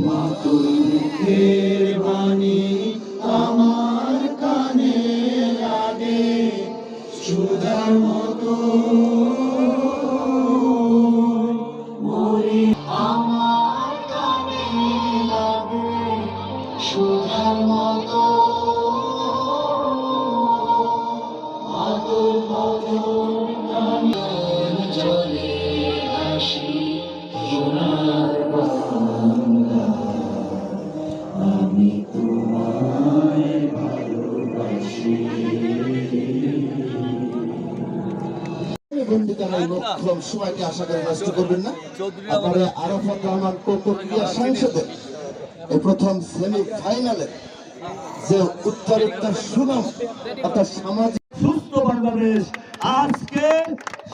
মা তোর আমার কানে লাগে। সুধার মতো বন্ধুতারা মোক্ষম সময়কে আশা করে নষ্ট করবেন না। আপনারা আরফাত রহমান কোকো সংসদের এই প্রথম সেমি যে উত্তর উত্তর সুনাম অর্থাৎ সামাজিক সুস্থ বাংলাদেশ আজকে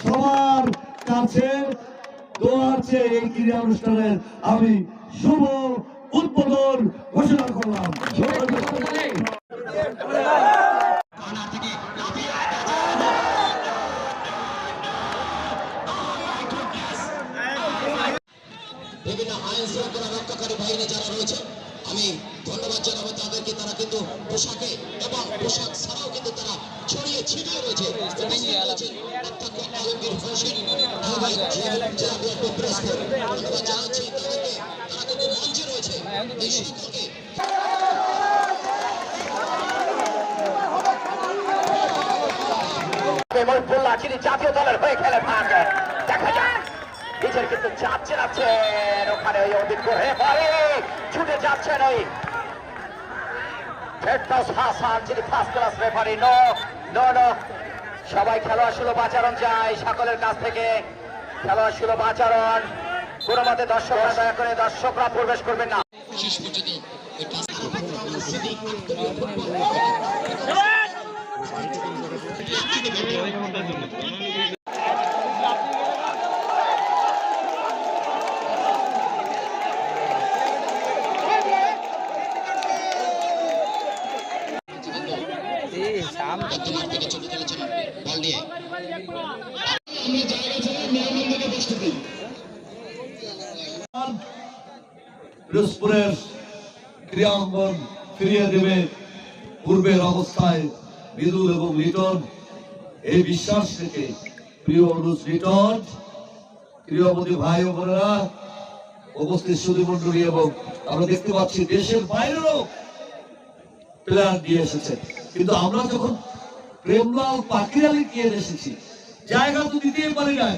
সবার কাছে দোয়ার চেয়ে এই ক্রীড়া অনুষ্ঠানের। আমি শুভ উদ্বোধন ঘোষণা করলাম। রক্ষাকারী যারা রয়েছে, আমি ধন্যবাদ জানাব তাদেরকে। তারা কিন্তু পোশাকে এবং পোশাক ছাড়াও কিন্তু তারা ছড়িয়ে ছিটিয়ে রয়েছে। আলমগীর হোসেন। ধন্যবাদ জানাচ্ছি তাদেরকে। তারা কিন্তু মঞ্চে রয়েছে। এই সকলকে মহিবুল্লাহ জাতীয় দলের হয়ে খেলে নিজের কিন্তু চাপ চেনাচ্ছেন ওখানে ওই অভিজ্ঞ হয়ে পরে ছুটে যাচ্ছেন ওই ফেরদৌস হাসান যিনি first class referee no no no. সবাই খেলোয়াড় সুলভ আচরণ চাই সকলের কাছ থেকে। খেলোয়াড় সুলভ আচরণ। কোনো মতে দর্শকরা দয়া করে দর্শকরা প্রবেশ করবেন না। সিদ্দিক আন্তর্জাতিক ফুটবল বর্তমান থেকে চলে চলেছেন বল নিয়ে বসতে দিই পিরোজপুরের ক্রিয়াঙ্গন ফিরিয়ে দেবে পূর্বের অবস্থায় বিদুল এবং লিটন। এই বিশ্বাস থেকে প্রিয় অনুজ লিটন প্রিয়মতি ভাই ও বোনেরা উপস্থিত সুদী মন্ডলী এবং আমরা দেখতে পাচ্ছি দেশের বাইরেরও প্লেয়ার দিয়ে এসেছেন কিন্তু আমরা যখন প্রেমলাল পাখিরালি গিয়ে এসেছি, জায়গা তো দিতেই পারি না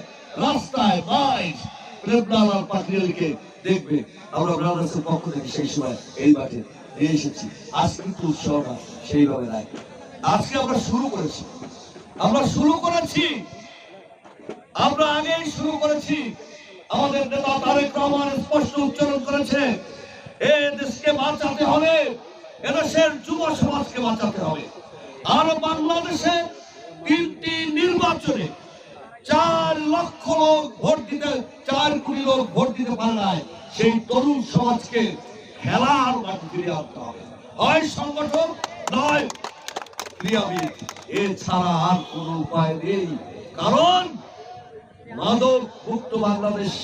রাস্তায় মাইক প্রেমলাল আর পাখিরালিকে দেখবে। আমরা ব্রাদার্সের পক্ষ থেকে সেই সময় এই মাঠে নিয়ে এসেছি। আজ কিন্তু উৎসবটা সেইভাবে নাই। আজকে আমরা শুরু করেছি। আমরা শুরু করেছি। আমরা আগেই শুরু করেছি। আমাদের নেতা তারেক রহমান স্পষ্ট উচ্চারণ করেছে, এ দেশকে বাঁচাতে হবে। এদেশের যুব সমাজকে বাঁচাতে হবে। আর বাংলাদেশে তিনটি নির্বাচনে চার লক্ষ লোক ভোট দিতে, চার কোটি লোক ভোট দিতে পারে নাই। সেই তরুণ সমাজকে খেলার মাঠে ফিরে আনতে হবে। হয় সংগঠন, নয় ক্রীড়াবিদ। এছাড়া আর কোনো উপায় নেই। কারণ মাদক মুক্ত বাংলাদেশ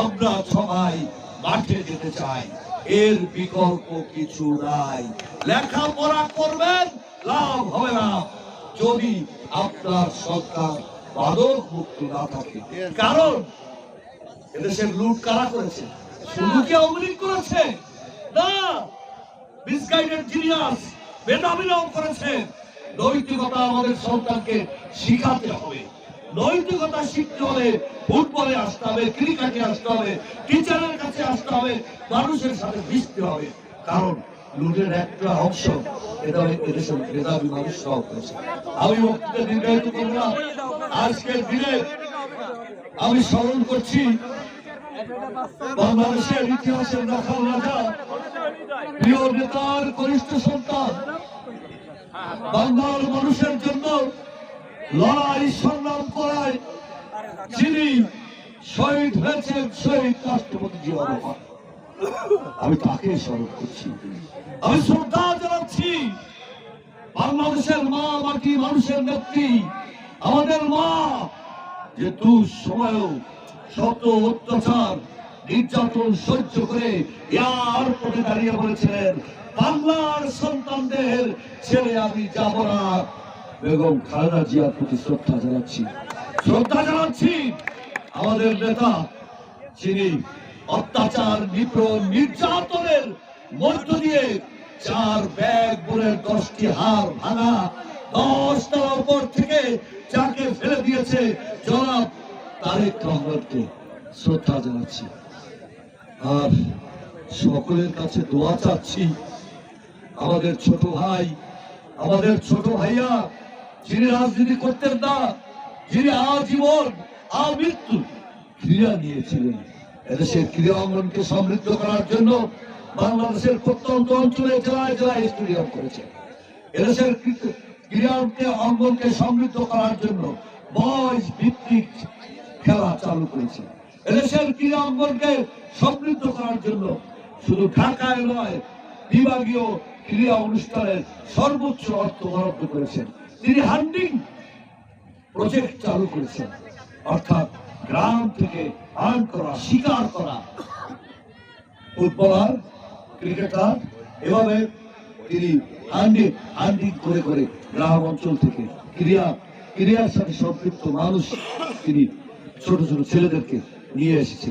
আমরা সবাই মাঠে যেতে চাই এর বিকল্প কিছু নাই। লেখাপড়া করবেন, লাভ হবে না। যদি আপনার সরকার মাদক মুক্ত না থাকে। কারণ এদেশের লুট কারা করেছে? শুধু কি আওয়ামী করেছে? না মিসগাইডেড জিনিয়াস মেধাবীরাও করেছে। নৈতিকতা আমাদের সন্তানকে শিখাতে হবে। নৈতিকতা শিখতে হলে ফুটবলে আসতে হবে, ক্রিকেটে আসতে হবে, টিচারের কাছে আসতে হবে, মানুষের সাথে মিশতে হবে। কারণ লুটের একটা অংশ এটা এদেশের মেধাবী মানুষ সহ করেছে আমি বক্তৃতা দীর্ঘায়িত করব না। আজকের দিনে আমি স্মরণ করছি, বাংলাদেশের ইতিহাসের রাজা, প্রিয় নেতার কনিষ্ঠ সন্তান, বাংলার মানুষের জন্য লড়াই সংগ্রাম করায় যিনি শহীদ হয়েছেন, শহীদ রাষ্ট্রপতি জিয়া রহমান। আমি তাকে স্মরণ করছি। আমি শ্রদ্ধা জানাচ্ছি বাংলাদেশের মা, মাটি মানুষের নেত্রী, আমাদের মা, যে দুঃসময়েও শত অত্যাচার, নির্যাতন সহ্য করে এয়ারপোর্টে দাঁড়িয়ে বলেছিলেন, বাংলার সন্তানদের ছেড়ে আমি যাব না। বেগম খালেদা জিয়ার প্রতি শ্রদ্ধা জানাচ্ছি। শ্রদ্ধা জানাচ্ছি আমাদের নেতা, যিনি অত্যাচার নিপীড়ন নির্যাতনের মধ্য দিয়ে চার ব্যাগ বোনের দশটি হার ভাঙা, দশ তলা উপর থেকে যাকে ফেলে দিয়েছে জনাব তারেক রহমানকে শ্রদ্ধা জানাচ্ছি। আর সকলের কাছে দোয়া চাচ্ছি, আমাদের ছোট ভাই, আমাদের ছোট ভাইয়া যিনি রাজনীতি করতেন না, যিনি আজীবন আমৃত্যু ক্রীড়া নিয়েছিলেন। এদেশের ক্রীড়া অঙ্গনকে সমৃদ্ধ করার জন্য বাংলাদেশের প্রত্যন্ত অঞ্চলে জেলায় জেলায় স্টেডিয়াম করেছেন এদেশের ক্রি- ক্রীড়াকে অঙ্গনকে সমৃদ্ধ করার জন্য বয়স ভিত্তিক খেলা চালু করেছে। এদেশের ক্রীড়া অঙ্গনকে সমৃদ্ধ করার জন্য শুধু ঢাকায় নয়, বিভাগীয় ক্রীড়া অনুষ্ঠানের সর্বোচ্চ অর্থ বরাদ্দ করেছেন। তিনি হান্ডিং প্রজেক্ট চালু করেছেন। অর্থাৎ গ্রাম থেকে আর্ন করা, শিকার করা। ফুটবলার, ক্রিকেটার, এভাবে তিনি হান্ডিং হান্ডিং করে করে গ্রাম অঞ্চল থেকে ক্রিয়া, ক্রিয়ার সাথে সম্পৃক্ত মানুষ তিনি ছোট ছোট ছেলেদেরকে নিয়ে এসেছেন।